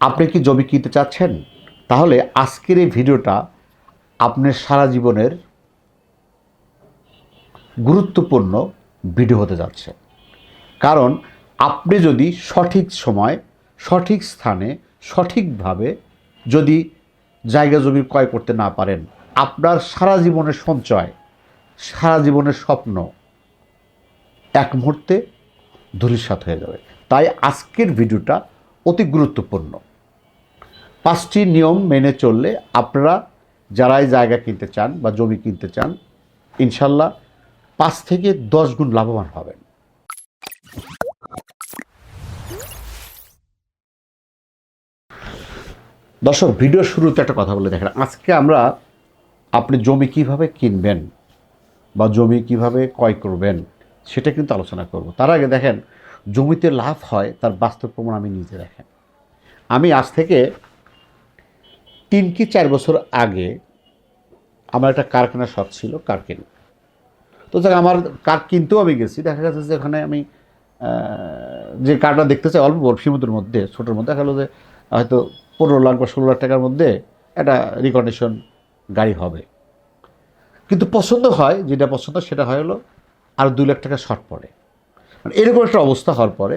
আপনি কি জমি কিনতে চাচ্ছেন? তাহলে আজকের এই ভিডিওটা আপনার সারা জীবনের গুরুত্বপূর্ণ ভিডিও হতে যাচ্ছে। কারণ আপনি যদি সঠিক সময়, সঠিক স্থানে, সঠিকভাবে যদি জায়গা জমি ক্রয় করতে না পারেন, আপনার সারা জীবনের সঞ্চয়, সারা জীবনের স্বপ্ন এক মুহূর্তে ধূলিসাৎ হয়ে যাবে। তাই আজকের ভিডিওটা অতি গুরুত্বপূর্ণ। পাঁচটি নিয়ম মেনে চললে আপনারা যারাই জায়গা কিনতে চান বা জমি কিনতে চান, ইনশাল্লাহ পাঁচ থেকে দশ গুণ লাভবান হবেন। দর্শক, ভিডিও শুরুতে একটা কথা বলে দেখেন। আজকে আমরা আপনি জমি কীভাবে কিনবেন বা জমি কীভাবে ক্রয় করবেন, সেটা কিন্তু আলোচনা করব। তার আগে দেখেন, জমিতে লাভ হয়, তার বাস্তব প্রমাণ আমি নিজে দেখেন। আমি আজ থেকে তিন কি চার বছর আগে আমার একটা কার কেনার শখ ছিল কার তো দেখ আমার কার কিনতেও আমি গেছি। দেখা গেছে যে ওখানে আমি যে কারটা দেখতে চাই, অল্প সীমিতর মধ্যে, ছোটোর মধ্যে। দেখা গেলো যে হয়তো পনেরো লাখ বা ষোলো লাখ টাকার মধ্যে একটা রিকন্ডিশন গাড়ি হবে। কিন্তু পছন্দ হয়, যেটা পছন্দ সেটা হয় হলো আর দুই লাখ টাকা শর্ট পড়ে। মানে এরকম একটা অবস্থা হওয়ার পরে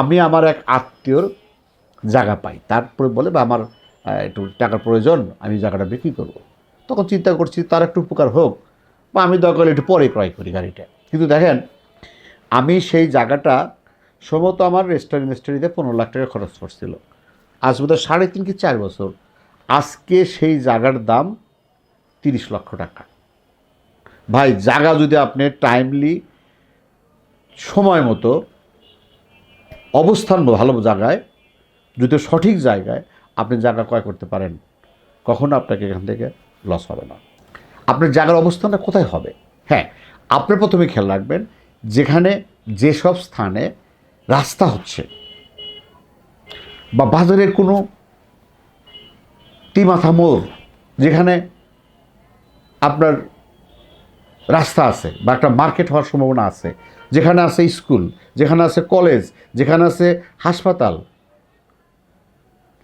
আমি আমার এক আত্মীয়র জায়গা পাই। তারপরে বলে বা আমার একটু টাকার প্রয়োজন, আমি জায়গাটা বিক্রি করব। তখন চিন্তা করছি তার একটু উপকার হোক, বা আমি দরকার একটু পরে ক্রয় করি গাড়িটা। কিন্তু দেখেন, আমি সেই জায়গাটা সম্ভবত আমার রেস্টুরেন্ট রেস্টুরেন্টে পনেরো লাখ টাকা খরচ করছিল। আজ বোধহয় সাড়ে তিন কি চার বছর। আজকে সেই জায়গার দাম তিরিশ লক্ষ টাকা। ভাই, জায়গা যদি আপনি টাইমলি সময় মতো, অবস্থান ভালো জায়গায়, যদি সঠিক জায়গায় আপনি জায়গা ক্রয় করতে পারেন, কখনো আপনাকে এখান থেকে লস হবে না। আপনার জায়গার অবস্থানটা কোথায় হবে? হ্যাঁ আপনি প্রথমে খেয়াল রাখবেন, যেখানে যেসব স্থানে রাস্তা হচ্ছে বা বাজারের কোনো তিমাথা মোড়, যেখানে আপনার রাস্তা আছে বা একটা মার্কেট হওয়ার সম্ভাবনা আছে, যেখানে আছে স্কুল, যেখানে আছে কলেজ, যেখানে আছে হাসপাতাল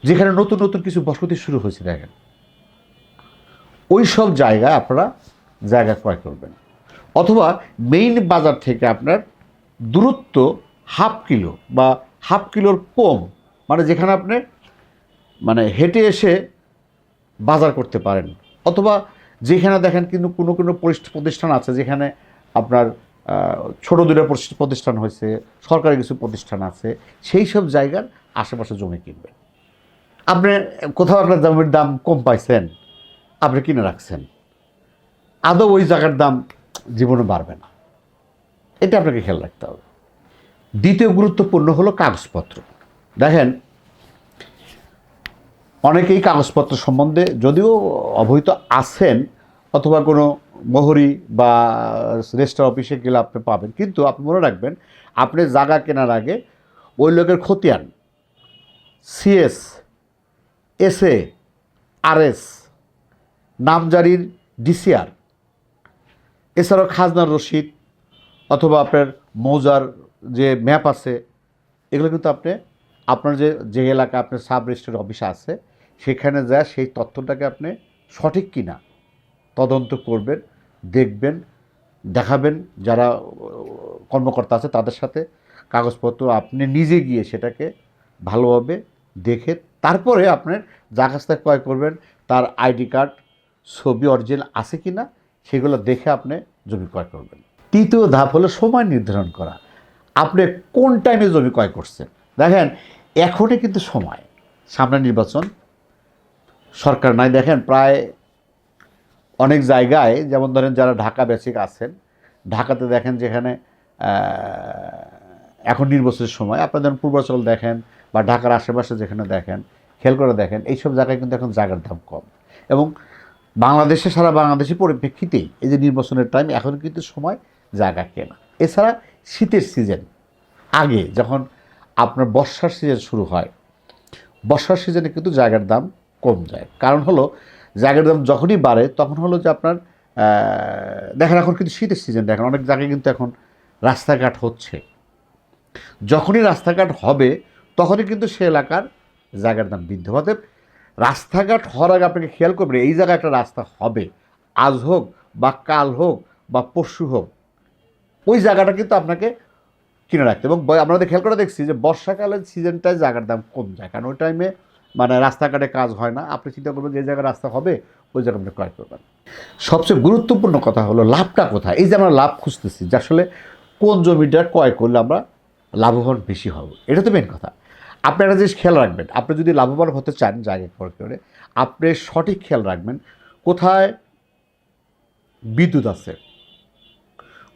যেখানে নতুন নতুন কিছু বসতি শুরু হয়েছে, দেখেন। ওই সব জায়গায় আপনারা জায়গা ক্রয় করবেন। অথবা মেইন বাজার থেকে আপনার দূরত্ব হাফ কিলো বা হাফ কিলোর কম মানে যেখানে আপনি মানে হেঁটে এসে বাজার করতে পারেন। অথবা যেখানে দেখেন কিন্তু কোনো কোনো প্রতিষ্ঠান আছে, যেখানে আপনার ছোট দূরে প্রতিষ্ঠান হয়েছে, সরকারি কিছু প্রতিষ্ঠান আছে, সেই সব জায়গার আশেপাশে জমি কিনবেন। আপনি, কোথাও একটা জমির দাম কম পাইছেন, আপনি কিনে রাখছেন। আদৌ ওই জায়গার দাম জীবনে বাড়বে না। এটা আপনাকে খেয়াল রাখতে হবে। দ্বিতীয় গুরুত্বপূর্ণ হলো কাগজপত্র। দেখেন, অনেকেই কাগজপত্র সম্বন্ধে যদিও অবহিত আছেন, অথবা কোনো মোহরি বা রেজিস্টার অফিসে গেলে আপনি পাবেন, কিন্তু আপনি মনে রাখবেন, আপনি জায়গা কেনার আগে ওই লোকের খতিয়ান সিএস এসএ, আরএস, নামজারির ডিসিআর। এছাড়াও খাজনার রসিদ অথবা আপনার মৌজার যে ম্যাপ আছে, এগুলো কিন্তু আপনি, আপনার যে যে এলাকা আপনার সাব রেজিস্ট্রার অফিস আছে, সেখানে যা সেই তথ্যটাকে আপনি সঠিক কিনা, তদন্ত করবেন, দেখবেন, দেখাবেন, যারা কর্মকর্তা আছে তাদের সাথে কাগজপত্র আপনি নিজে গিয়ে সেটাকে ভালোভাবে দেখে তারপরে আপনার যা কাছ থেকে ক্রয় করবেন, তার আইডি কার্ড, ছবি অরিজিনাল আছে কি না সেগুলো দেখে আপনি জমি ক্রয় করবেন। তৃতীয় ধাপ হলো সময় নির্ধারণ করা। আপনি কোন টাইমে জমি ক্রয় করছেন? দেখেন, এখনই কিন্তু সময়। সামনে নির্বাচন, সরকার নাই, দেখেন প্রায় অনেক জায়গায়, যেমন ধরেন যারা ঢাকা বেসিক আছেন, ঢাকাতে দেখেন যেখানে এখন নির্বাচনের সময়, আপনার ধরেন পূর্বাচল দেখেন বা ঢাকার আশেপাশে যেখানে দেখেন, খেয়াল করে দেখেন, এইসব জায়গায় কিন্তু এখন জায়গার দাম কম। এবং বাংলাদেশে, সারা বাংলাদেশের পরিপ্রেক্ষিতেই এই যে নির্বাচনের টাইম এখন কিন্তু সময় জায়গা কেনা। এছাড়া শীতের সিজন আগে যখন আপনার বর্ষার সিজন শুরু হয়, বর্ষার সিজনে কিন্তু জায়গার দাম কম যায়। কারণ হলো, জায়গার দাম যখনই বাড়ে, তখন হলো যে আপনার দেখেন এখন কিন্তু শীতের সিজন দেখেন অনেক জায়গায় কিন্তু এখন রাস্তাঘাট হচ্ছে। যখনই রাস্তাঘাট হবে তখনই কিন্তু সে এলাকার জায়গার দাম বৃদ্ধ অতএব রাস্তাঘাট হওয়ার আগে আপনাকে খেয়াল করবেন, এই জায়গায় একটা রাস্তা হবে। আজ হোক বা কাল হোক বা পরশু হোক, ওই জায়গাটা কিন্তু আপনাকে কিনে রাখতে এবং আমরা খেয়াল করে দেখছি যে বর্ষাকালের সিজনটায় জায়গার দাম কম যায়, কারণ ওই টাইমে মানে রাস্তাঘাটে কাজ হয় না। আপনি চিন্তা করবেন যে জায়গায় রাস্তা হবে, ওই জায়গা আপনি ক্রয় করবেন। সবচেয়ে গুরুত্বপূর্ণ কথা হলো লাভটা কোথায়? এই যে আমরা লাভ খুঁজতেছি যে আসলে কোন জমিটা ক্রয় করলে আমরা লাভবান বেশি হব, এটা তো মেন কথা। আপনি একটা জিনিস খেয়াল রাখবেন, আপনি যদি লাভবান হতে চান জায়গা ক্রয় করে আপনি সঠিক খেয়াল রাখবেন কোথায় বিদ্যুৎ আছে,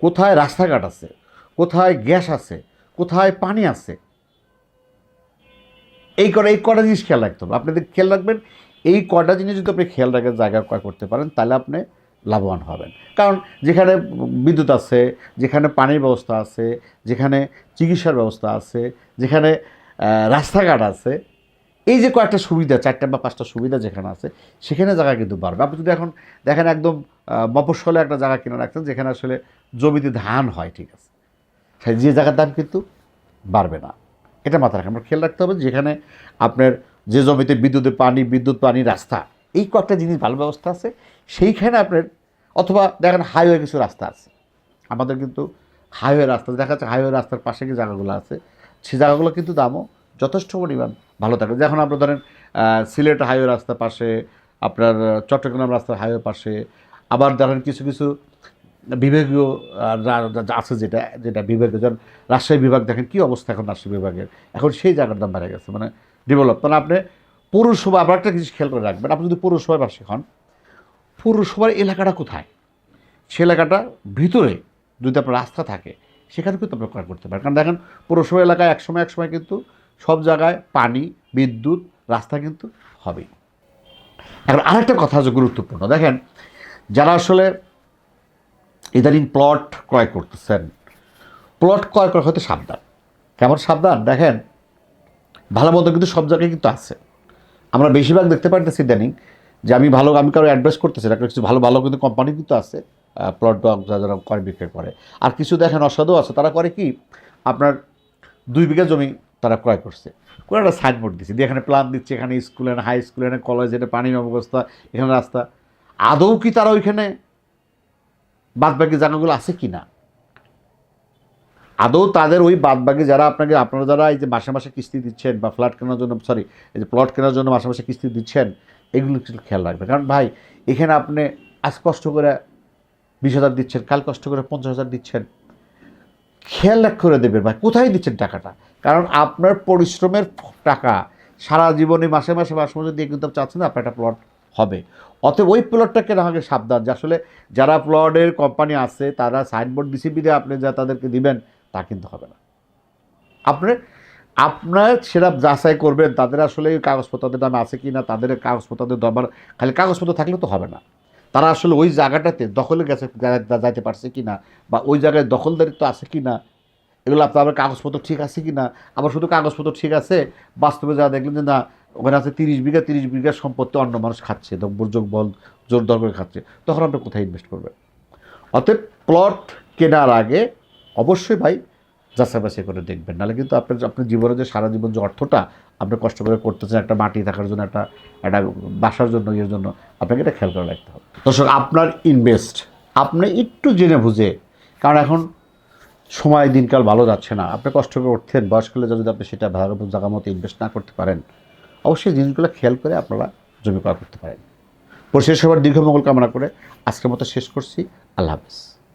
কোথায় রাস্তাঘাট আছে, কোথায় গ্যাস আছে, কোথায় পানি আছে। এই কটা এই কটা জিনিস খেয়াল রাখতে হবে। আপনাদের খেয়াল রাখবেন, এই কটা জিনিস যদি আপনি খেয়াল রাখার জায়গা ক্রয় করতে পারেন, তাহলে আপনি লাভবান হবেন। কারণ যেখানে বিদ্যুৎ আছে, যেখানে পানির ব্যবস্থা আছে, যেখানে চিকিৎসার ব্যবস্থা আছে, যেখানে রাস্তাঘাট আছে। এই যে কয়েকটা সুবিধা চারটা বা পাঁচটা সুবিধা যেখানে আছে সেখানে জায়গা কিন্তু বাড়বে। আপনি যদি এখন দেখেন একদম আহ, মফস্বলে একটা জায়গা কিনে রাখছেন যেখানে আসলে জমিতে ধান হয় ঠিক আছে। সেই যে জায়গার দাম কিন্তু বাড়বে না। এটা মাথায় রাখেন। আমরা খেয়াল রাখতে হবে যেখানে আপনার যে জমিতে বিদ্যুতের পানি বিদ্যুৎ পানি রাস্তা এই কয়েকটা জিনিস ভালো ব্যবস্থা আছে। সেইখানে আপনার অথবা দেখেন হাইওয়ে কিছু রাস্তা আছে। আমাদের কিন্তু হাইওয়ে রাস্তা দেখা যাচ্ছে হাইওয়ে রাস্তার পাশে যে জায়গাগুলো আছে? সেই জায়গাগুলো কিন্তু দামও যথেষ্ট পরিমাণ ভালো থাকে। যখন আপনার ধরেন সিলেট হাইওয়ে রাস্তার পাশে, আপনার চট্টগ্রাম রাস্তার হাইওয়ে পাশে, আবার ধরেন কিছু কিছু বিভাগীয় আছে যেটা যেটা বিভাগীয়, যেমন রাজশাহী বিভাগ, দেখেন কী অবস্থা এখন রাজশাহী বিভাগের। এখন সেই জায়গার দাম বেড়ে গেছে মানে ডেভেলপ মানে আপনি পৌরসভা আবার একটা কিছু খেয়াল করে রাখবেন, আপনি যদি পৌরসভায় বাসী হন, পৌরসভার এলাকাটা কোথায়? সে এলাকাটা ভিতরে যদি আপনার রাস্তা থাকে সেখানে কিন্তু আপনি ক্রয় করতে পারেন কারণ দেখেন, পৌরসভা এলাকায় একসময় একসময় কিন্তু সব জায়গায় পানি, বিদ্যুৎ, রাস্তা কিন্তু হবেই। এখন আরেকটা কথা হচ্ছে গুরুত্বপূর্ণ। দেখেন, যারা আসলে ইদানিং প্লট ক্রয় করতেছেন, প্লট ক্রয় করা হতে সাবধান। কেমন সাবধান? দেখেন, ভালো মন্দ কিন্তু সব জায়গায় কিন্তু আছে। আমরা বেশিরভাগ দেখতে পারতেছি ইদানিং যে আমি ভালো, আমি কারও অ্যাডভাইস করতেছি না কিছু ভালো ভালো কিন্তু কোম্পানি কিন্তু আছে। প্লট ডগ যারা ক্রয় বিক্রয় করে। আর কিছু দেখেন অসাধু আছে, তারা করে কি? আপনার দুই বিঘা জমি তারা ক্রয় করছে। করে একটা সাইনবোর্ড দিচ্ছে দিয়ে এখানে প্ল্যান দিচ্ছে, এখানে স্কুল এখানে হাই স্কুল এখানে কলেজ এখানে পানির ব্যবস্থা, এখানে রাস্তা। আদৌ কি তারা ওইখানে বাদবাকি জায়গাগুলো আছে কি না? আদৌ তাদের ওই বাদবাকি যারা আপনাকে, আপনারা যারা এই যে মাসে মাসে কিস্তি দিচ্ছেন বা ফ্ল্যাট কেনার জন্য সরি এই যে প্লট কেনার জন্য মাসে মাসে কিস্তি দিচ্ছেন, এগুলো কিছু খেয়াল রাখবেন। কারণ ভাই, এখানে আপনি আজ কষ্ট করে বিশ হাজার দিচ্ছেন, কাল কষ্ট করে পঞ্চাশ হাজার দিচ্ছেন। খেয়াল রাখ করে দেবেন ভাই, কোথায় দিচ্ছেন টাকাটা? কারণ আপনার পরিশ্রমের টাকা সারা জীবনে মাসে মাসে মাসে মাসে দিয়ে কিন্তু চাচ্ছেন আপনার একটা প্লট হবে। অতএব ওই প্লটটা কেনা হবে সাবধান, যে আসলে যারা প্লটের কোম্পানি আছে, তারা সাইনবোর্ড দিছে দিয়ে আপনি যা তাদেরকে দিবেন, তা কিন্তু হবে না। আপনার আপনার সেটা যাচাই করবেন, তাদের আসলে এই কাগজপত্রের দাম আছে কি না তাদের কাগজপত্রের দরবার, খালি কাগজপত্র থাকলে তো হবে না। তারা আসলে ওই জায়গাটাতে দখলে গেছে যাইতে পারছে কি না বা ওই জায়গায় দখলদারিত্ব আছে কি না এগুলো আপনার কাগজপত্র ঠিক আছে কি না আবার শুধু কাগজপত্র ঠিক আছে, বাস্তবে যা দেখলেন যে না, ওখানে আছে তিরিশ বিঘা তিরিশ বিঘা সম্পত্তি অন্য মানুষ খাচ্ছে দুর্যোগ বল, জোর দর করে খাচ্ছে, তখন আপনি কোথায় ইনভেস্ট করবেন? অতএব প্লট কেনার আগে অবশ্যই ভাই যাচাই বাছাই করে দেখবেন। নাহলে কিন্তু আপনার আপনার জীবনে যে, সারা জীবন যে, অর্থটা আপনি কষ্ট করে করতেছেন, একটা মাটি থাকার জন্য, একটা একটা বাসার জন্য, ইয়ের জন্য, আপনাকে এটা খেয়াল করে রাখতে হবে। দর্শক, আপনার ইনভেস্ট আপনি একটু জেনে বুঝে, কারণ এখন সময় দিনকাল ভালো যাচ্ছে না। আপনি কষ্ট করে উঠছেন বয়সকালে যদি আপনি সেটা ভালো জায়গা মতো ইনভেস্ট না করতে পারেন, অবশ্যই জিনিসগুলো খেয়াল করে আপনারা জমি ক্রয় করতে পারেন। পরিশেষ সবার দীর্ঘ মঙ্গল কামনা করে আজকের মতো শেষ করছি। আল্লাহ হাফিজ।